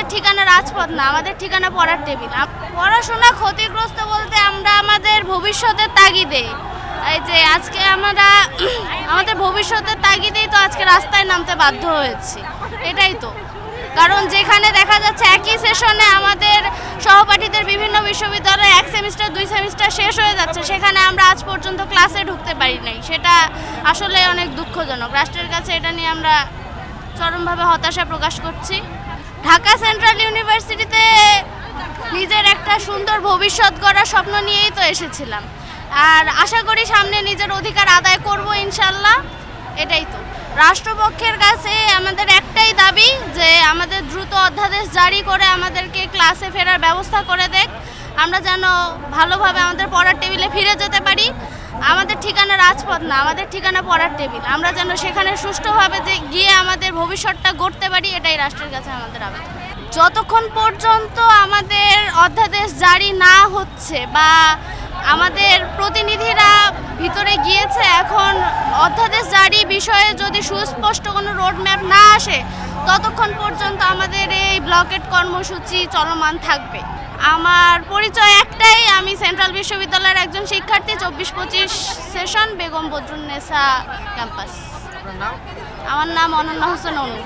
আমাদের ঠিকানা রাজপথ না, আমাদের ঠিকানা পড়ার টেবিল। পড়াশোনা ক্ষতিগ্রস্ত বলতে আমরা আমাদের ভবিষ্যতের তাগিদে। এই যে আজকে আমরা, আমাদের ভবিষ্যতের তাগিদেই তো আজকে রাস্তায় নামতে বাধ্য হয়েছি। এটাই তো। কারণ যেখানে দেখা যাচ্ছে একই সেশনে আমাদের সহপাঠীদের বিভিন্ন বিশ্ববিদ্যালয়ে এক সেমিস্টার, দুই সেমিস্টার শেষ হয়ে যাচ্ছে, সেখানে আমরা আজ পর্যন্ত ক্লাসে ঢুকতে পারি নাই। সেটা আসলে অনেক দুঃখজনক। রাষ্ট্রের কাছে এটা নিয়ে আমরা চরমভাবে হতাশা প্রকাশ করছি। ঢাকা সেন্ট্রাল ইউনিভার্সিটিতে নিজের একটা সুন্দর ভবিষ্যৎ গড়ার স্বপ্ন নিয়েই তো এসেছিলাম। আর আশা করি সামনে নিজের অধিকার আদায় করব ইনশাল্লাহ এটাই তো। রাষ্ট্রপক্ষের কাছে আমাদের একটাই দাবি যে আমাদের দ্রুত অধ্যাদেশ জারি করে আমাদেরকে ক্লাসে ফেরার ব্যবস্থা করে দেখ। আমরা যেন ভালোভাবে আমাদের পড়ার টেবিলে ফিরে যেতে পারি। আমাদের ঠিকানা রাজপথ না, আমাদের ঠিকানা পড়ার টেবিল। আমরা যেন সেখানে সুষ্ঠুভাবে যে গিয়ে আমাদের ভবিষ্যৎটা গড়তে পারি, এটাই রাষ্ট্রের কাছে আমাদের আবেদন। যতক্ষণ পর্যন্ত আমাদের অধ্যাদেশ জারি না হচ্ছে বা আমাদের প্রতিনিধিরা ভিতরে গিয়েছে, এখন অধ্যাদেশ জারি বিষয়ে যদি সুস্পষ্ট কোনো রোডম্যাপ না আসে ততক্ষণ পর্যন্ত আমাদের এই ব্লকেট কর্মসূচি চলমান থাকবে। আমার পরিচয় একটাই আমি সেন্ট্রাল বিশ্ববিদ্যালয়ের একজন শিক্ষার্থী চব্বিশ পঁচিশ সেশন বেগম বদরুন্নেসা ক্যাম্পাস। আমার নাম অনন্যা হোসেন অনু।